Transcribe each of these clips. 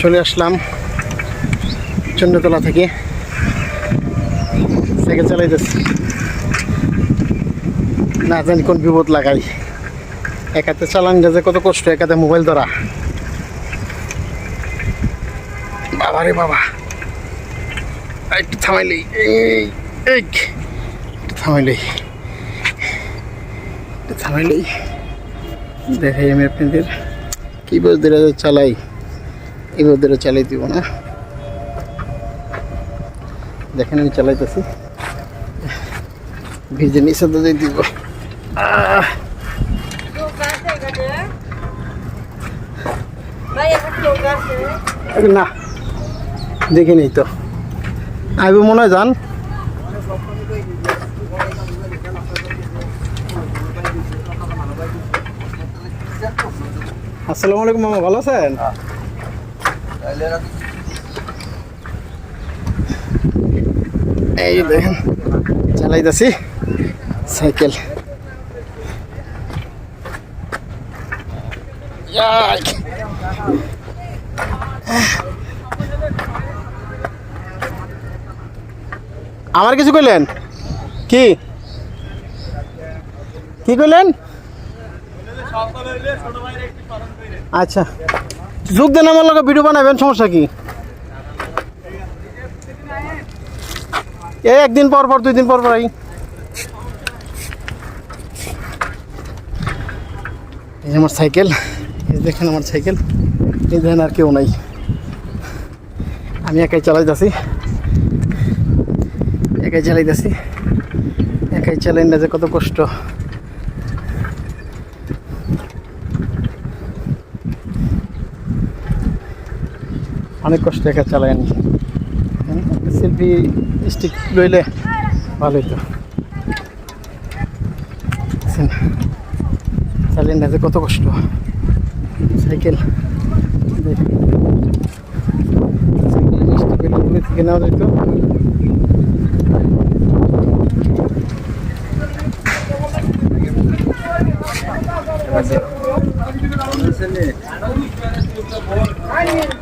চলে আসলাম চন্দ্রতলা থেকে। সাইকেল চালাইতেছি। না জানি কোন বিপদ লাগাই। একাতে চালান যে কত কষ্ট, একাতে মোবাইল ধরা। বাবা রে বাবা। একটু থামাইলি এই একটু থামাইলি একটু থামাইলি দেখাই আমি আপনাদের। কী বলতে চালাই? বলতে চালাই দিব না। দেখেন আমি চালাইতেছি। ভিজে নিচে দিয়ে দিব। না, দেখে নেই তো। আইব মনে যান। আসসালামু আলাইকুম মামা, ভালো আছেন? এই দেখেন চালাইতেছি সাইকেল। আমার কিছু কইলেন? কি? কি কইলেন? আচ্ছা। যোগ দেন আমার লগে ভিডিও বানাবেন, সমস্যা কি? এই একদিন পর পর, দুই দিন পর পর এই আমার সাইকেল দেখেন আমার সাইকেল, এই দেখেন আর কেউ নাই। আমি একাই চালাইতেছি। একাই চালাইতেছি। একাই চালাই না যে কত কষ্ট। অনেক কষ্ট একা চালাই আমি সেলফি স্টিক লইলে ভালো হইতো দেখছেন, চালিয়ে না যে কত কষ্ট। সাইকেল থেকে নেওয়া যেত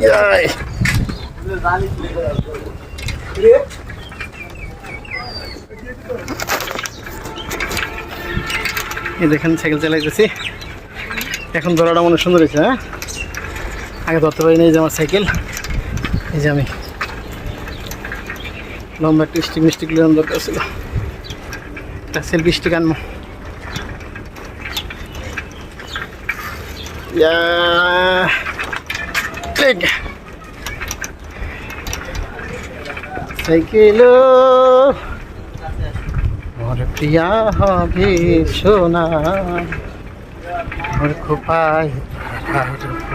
ইয়াই। এই দেখেন সাইকেল চালাইতেছি। এখন ধরাটা মনে সুন্দর হয়েছে হ্যাঁ? আগে ধরতে পারিনি, এই যে আমার সাইকেল। এই যে আমি। লম্বা একটা স্টিক মিস্টিক লিয়ার দরকার ছিল। একটা সেলফি স্টিক আনব. Big. সাইকেল মোর প্রিয়া হবে সোনা মোর খোপায়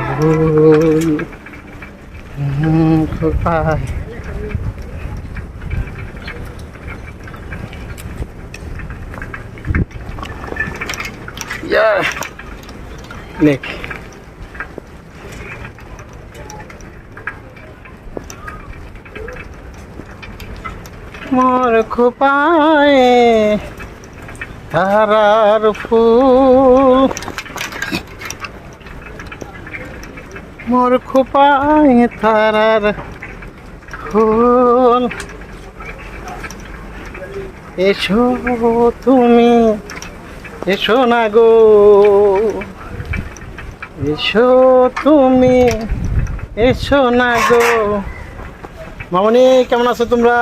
ফুল খোপায় Yeah. Nick. মোর খোপায় তারার ফুল। মোর খোপায় তারার ফুল। এসো তুমি, এসো না গো। এসো তুমি, এসো না গো। মামনি, কেমন আছো তোমরা?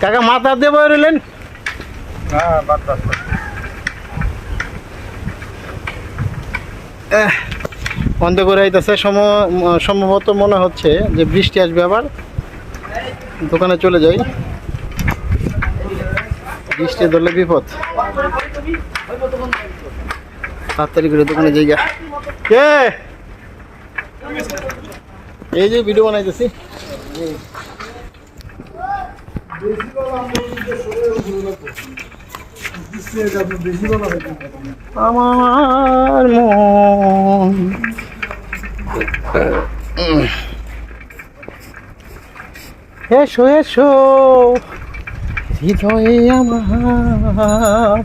কাকা মাথা দিয়ে বই রইলেন? এহ, বন্ধ করে আইতেছে। সম- সম্ভবত মনে হচ্ছে যে বৃষ্টি আসবে আবার। দোকানে চলে যাই। বৃষ্টি ধরলে বিপদ। তাড়াতাড়ি করে দোকানে যাই গা। কে? এই যে ভিডিও বানাইতেছি। আমার মন। এসো এসো। হৃদয়ে আমার,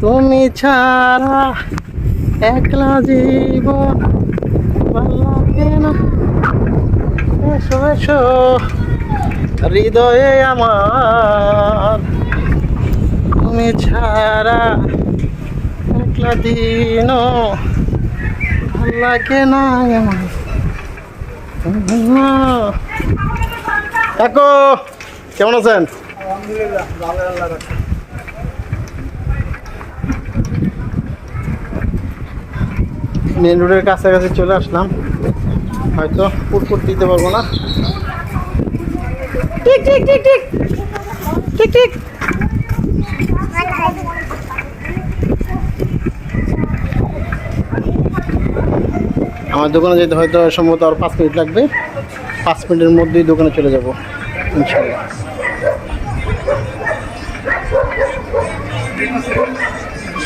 তুমি ছাড়া একলা জীবন ভালো লাগে না। এসো এসো। হৃদয়ে আমার। তুমি ছাড়া একলা দিন লাগে না আমার কেমন আছেন? মেন রোডের কাছাকাছি চলে আসলাম। হয়তো পুটপুট দিতে পারব না। টিক টিক টিক টিক টিক টিক আমার দোকানে যেতে হয়তো সম্ভবত আর পাঁচ মিনিট লাগবে। পাঁচ মিনিটের মধ্যেই দোকানে চলে যাব, ইনশাল্লাহ।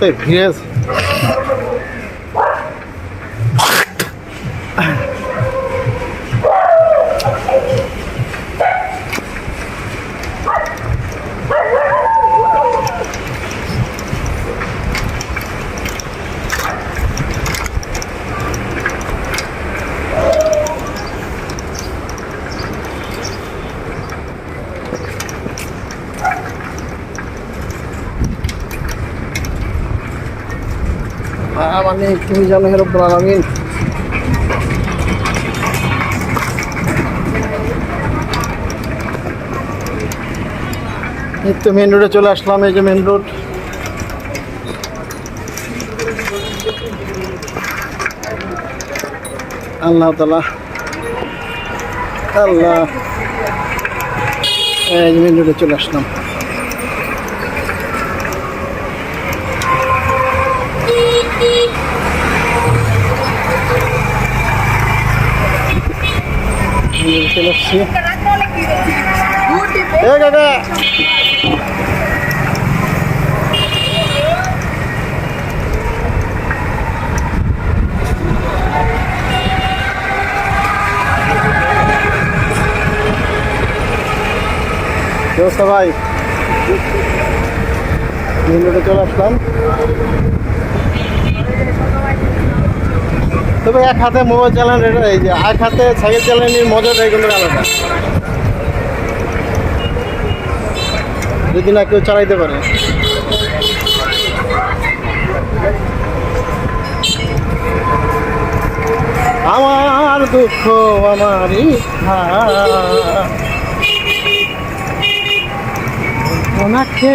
Yes. মানে তুমি জানো হেরব্বুল আলমিন। এই তো মেন রোডে চলে আসলাম, এই যে মেন রোড। আল্লাহ তালা আল্লাহ। এই যে মেন রোডে চলে আসলাম মেন রোডে চলে আসছি কাকা চলে আসলাম। তবে এক হাতে মোবাইল চালান এটা এই যে, এক হাতে সাইকেল চালানোর মজাটাই কিন্তু আলাদা। যদি না কেউ চালাইতে পারে। আমার দুঃখ, আমার ইচ্ছা। ওনাকে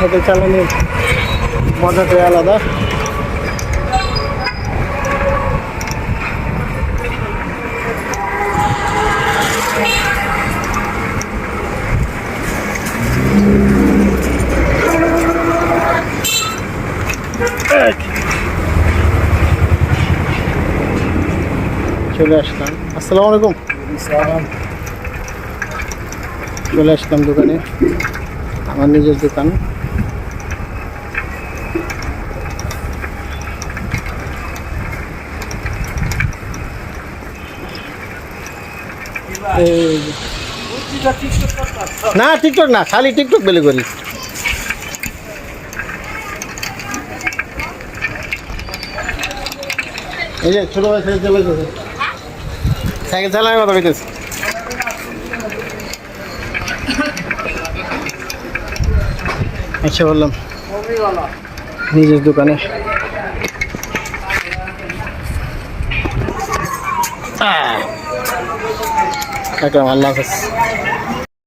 সাথে চালানোর মজাটাই আলাদা। চলে আসলাম। আসসালামু আলাইকুম। চলে আসলাম দোকানে। আমার নিজের দোকান। না টিকটক না, খালি টিকটক বেলে করি। এই যে, ছোট ভাই সাইকেল চালাইতেছে সাইকেল চালানোর কথা কইতেছে। আচ্ছা বললাম। নিজের দোকানে। Ah! একদম আল্লাহ হাফেজ।